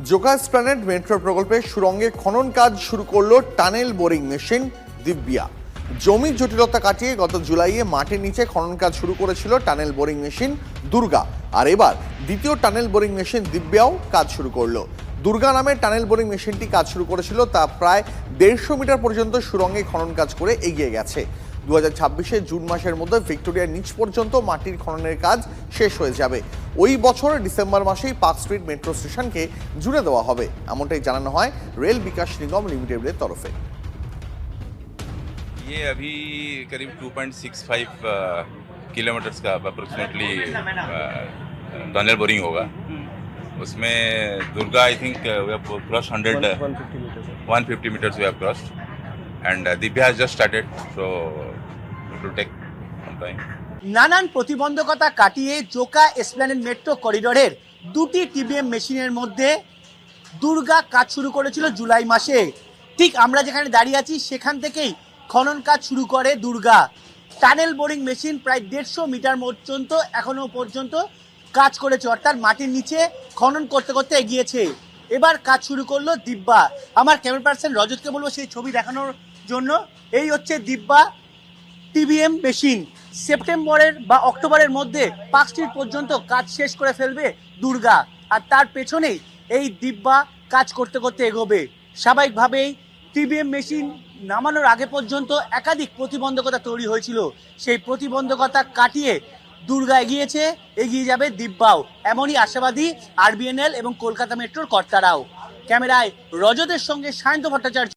Joka Esplanade metro প্রকল্পে সুরঙ্গে খনন কাজ শুরু করল টানেল বোরিং মেশিন দিব্যা। জমি জটিলতা কাটিয়ে গত জুলাইয়ে মাটির নিচে খনন কাজ শুরু করেছিল টানেল বোরিং মেশিন দুর্গা। আর এবার দ্বিতীয় টানেল বোরিং মেশিন দিব্যাও কাজ শুরু করল। দুর্গা নামের টানেল বোরিং মেশিনটি কাজ শুরু করেছিল, তা প্রায় দেড়শো মিটার পর্যন্ত সুরঙ্গে খনন কাজ করে এগিয়ে গেছে। দু হাজার জুন মাসের মধ্যে ভিক্টোরিয়ার নিচ পর্যন্ত মাটির খননের কাজ শেষ হয়ে যাবে ওই বছর ডিসেম্বর মাসেই পার্ক স্ট্রিট মেট্রো স্টেশনকে জুড়ে দেওয়া হবে এমনটাই জানানো হয় রেল বিকাশ নিগম লিমিটেডের তরফে ये अभी करीब 2.65 किलोमीटर्स का अप्रोक्सीमेटली टनल बोरिंग होगा उसमें Durga I think we have cross 100 150 meters we have crossed and uh, Divya has just started so it will take some time. নানান প্রতিবন্ধকতা কাটিয়ে জোকা এসপ্ল্যানেড মেট্রো করিডোরের দুটি টিবিএম মেশিনের মধ্যে দুর্গা কাজ শুরু করেছিল জুলাই মাসে। ঠিক আমরা যেখানে দাঁড়িয়ে আছি সেখান থেকেই খনন কাজ শুরু করে দুর্গা। টানেল বোরিং মেশিন প্রায় দেড়শো মিটার পর্যন্ত এখনও পর্যন্ত কাজ করেছে অর্থাৎ মাটির নিচে খনন করতে করতে এগিয়েছে। এবার কাজ শুরু করল দিব্যা। আমার ক্যামেরা পার্সন রজতকে বলব সেই ছবি দেখানোর জন্য। এই হচ্ছে দিব্যা টিভিএম মেশিন। সেপ্টেম্বরের বা অক্টোবরের মধ্যে পার্ক স্ট্রিট পর্যন্ত কাজ শেষ করে ফেলবে দুর্গা। আর তার পেছনেই এই দিব্যা কাজ করতে করতে এগোবে। স্বাভাবিকভাবেই টিভিএম মেশিন নামানোর আগে পর্যন্ত একাধিক প্রতিবন্ধকতা তৈরি হয়েছিল। সেই প্রতিবন্ধকতা কাটিয়ে দুর্গা এগিয়েছে এগিয়ে যাবে দিব্যাও। এমনই আশাবাদী আরবিএনএল এবং কলকাতা মেট্রোর কর্তারাও। ক্যামেরায় রজতের সঙ্গে সায়ন্ত ভট্টাচার্য।